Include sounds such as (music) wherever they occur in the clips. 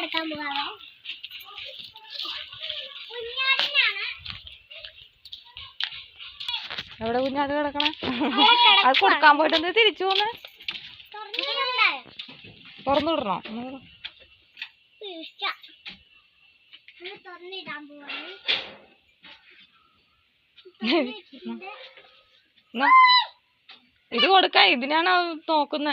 എടുക്കാൻ പോവാണോ എവിടെ കുഞ്ഞാട് കിടക്കണേ? അത് കൊടുക്കാൻ പോയിട്ട് എന്ത് തിരിച്ചു പോന്ന്. തുറന്നു വിടണോ (laughs) ഇത് കൊടുക്ക ഇതിനാണ് നോക്കുന്നേ?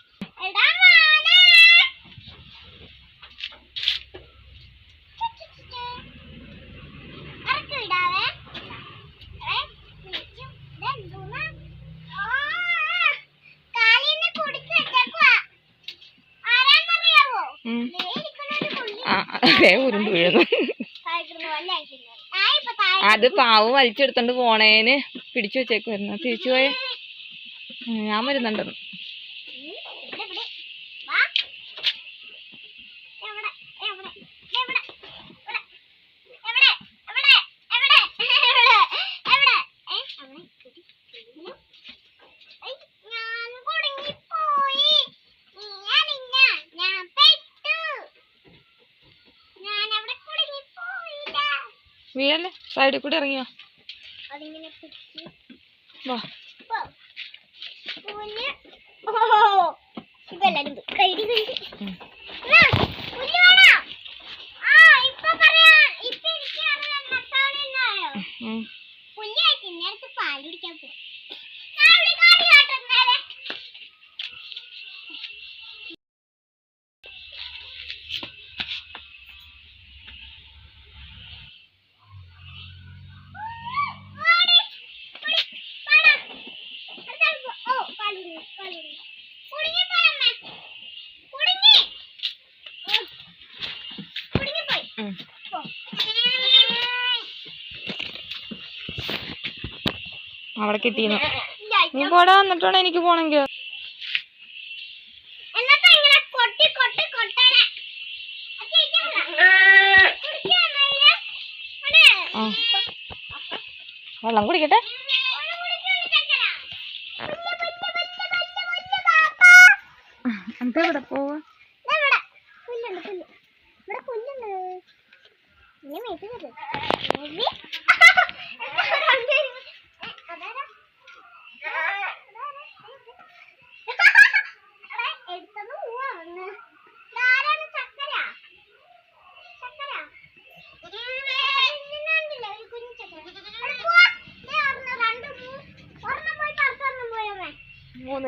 ഉരുണ്ട് വീഴുന്നു. അത് പാവ് വലിച്ചെടുത്തോണ്ട് പോണേന്. പിടിച്ചു വെച്ചേക്കുമായിരുന്നു തിരിച്ചു പോയ. ഞാൻ വരുന്നുണ്ടെന്ന് വീഴല്ലേ സൈഡിൽ കൂടി ഇറങ്ങിയോ? വാ. പാൽ അവിടെ കിട്ടിയിരുന്നു നീ പോടാ വന്നിട്ടാണോ എനിക്ക് പോണെങ്കിൽ വെള്ളം കുടിക്കട്ടെ? എന്താ ഇവിടെ പോവാ?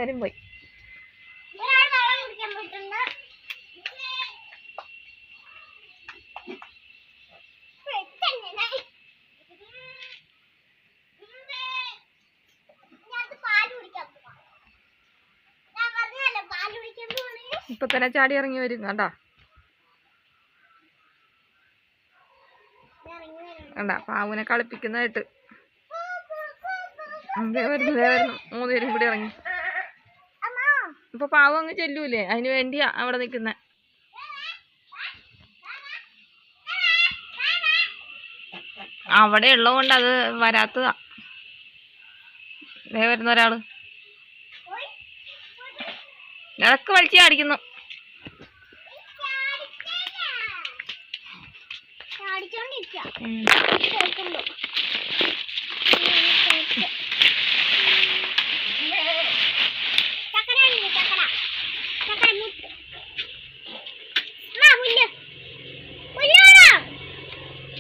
എല്ലാവരും പോയി. ഇപ്പൊ തന്നെ ചാടി ഇറങ്ങി വരും കണ്ടാ? കണ്ട? പാവുനെ കളിപ്പിക്കുന്നതായിട്ട്. വരുന്നു വരുന്നു. മൂന്നുപേരും കൂടി ഇറങ്ങി. ഇപ്പൊ പാവം അങ്ങ് ചെല്ലൂലേ? അതിന് വേണ്ടിയാ അവിടെ നിൽക്കുന്നത് അവിടെ ഉള്ളതുകൊണ്ട് അത് വരാത്തതാ. ദേ വരുന്ന ഒരാൾ. ഇടയ്ക്ക് വലിച്ചു ചാടിക്കുന്നു. ചാടിച്ചോണ്ടിരിക്കുക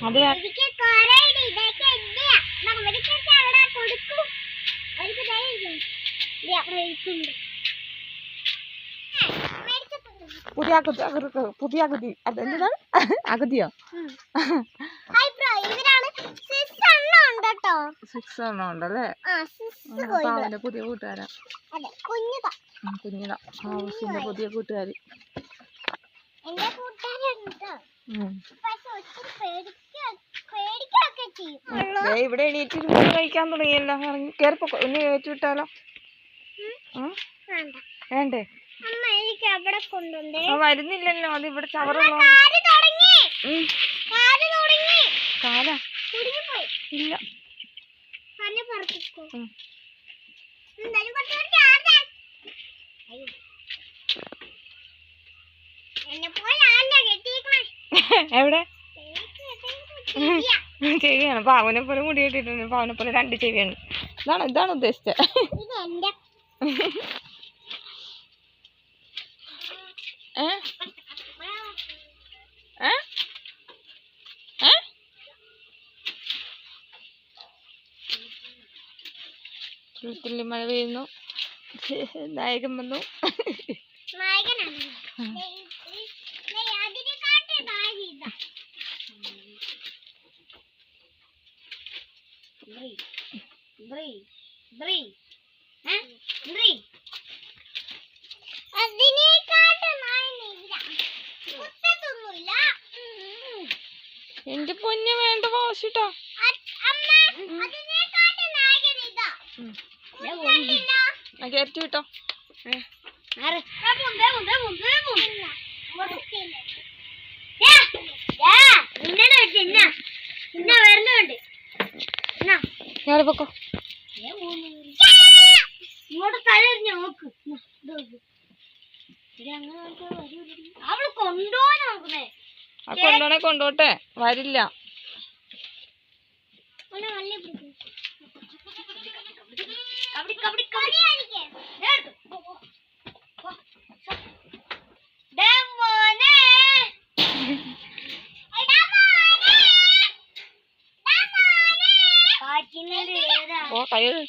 അത് പുതിയ പുതിയ അഗതി അതെന്താണ് അഗതിയോ സിക്സ് എണ്ണം ഉണ്ടല്ലേ പാവന്റെ പുതിയ കൂട്ടുകാരാ. കുഞ്ഞിതാ. ഹൗസിന്റെ പുതിയ കൂട്ടുകാരി. കൂട്ടുകാരി ഇവിടെ എണീറ്റ് കഴിക്കാൻ തുടങ്ങിയല്ലോ. കേറിപ്പോ. കയറിപ്പോ ഒന്ന് കയറ്റി വിട്ടാലോ? വേണ്ടേ. വരുന്നില്ലല്ലോ. അത് ഇവിടെ ചവറുള്ള കാലാ ഇല്ല. എവിടെ? (laughs) ചെവിയാണ്. പാവനെ പോലെ മുടി കെട്ടിട്ടുണ്ട് പാവനെ പോലെ രണ്ട് ചെവിയാണ്. ഇതാണ് ഇതാണ് ഉദ്ദേശിച്ചത്. ഏ? ഏ? തുള്ളി മഴ പെയ്യുന്നു. നായകൻ വന്നു. നായകനാണ്. എന്റെ പൊന്നെ വേണ്ട വാശിട്ടോ കയറ്റി വിട്ടോ. ഏ ഞാളെ പൊക്കോ. ഇങ്ങോട്ട് നോക്ക്. അവൾ കൊണ്ടുപോകാൻ നോക്കുന്നേ. കൊണ്ടോണേ കൊണ്ടോട്ടെ. വരില്ല. കബഡി കബഡി കബഡി. കാണിക്കേ फ़ाइल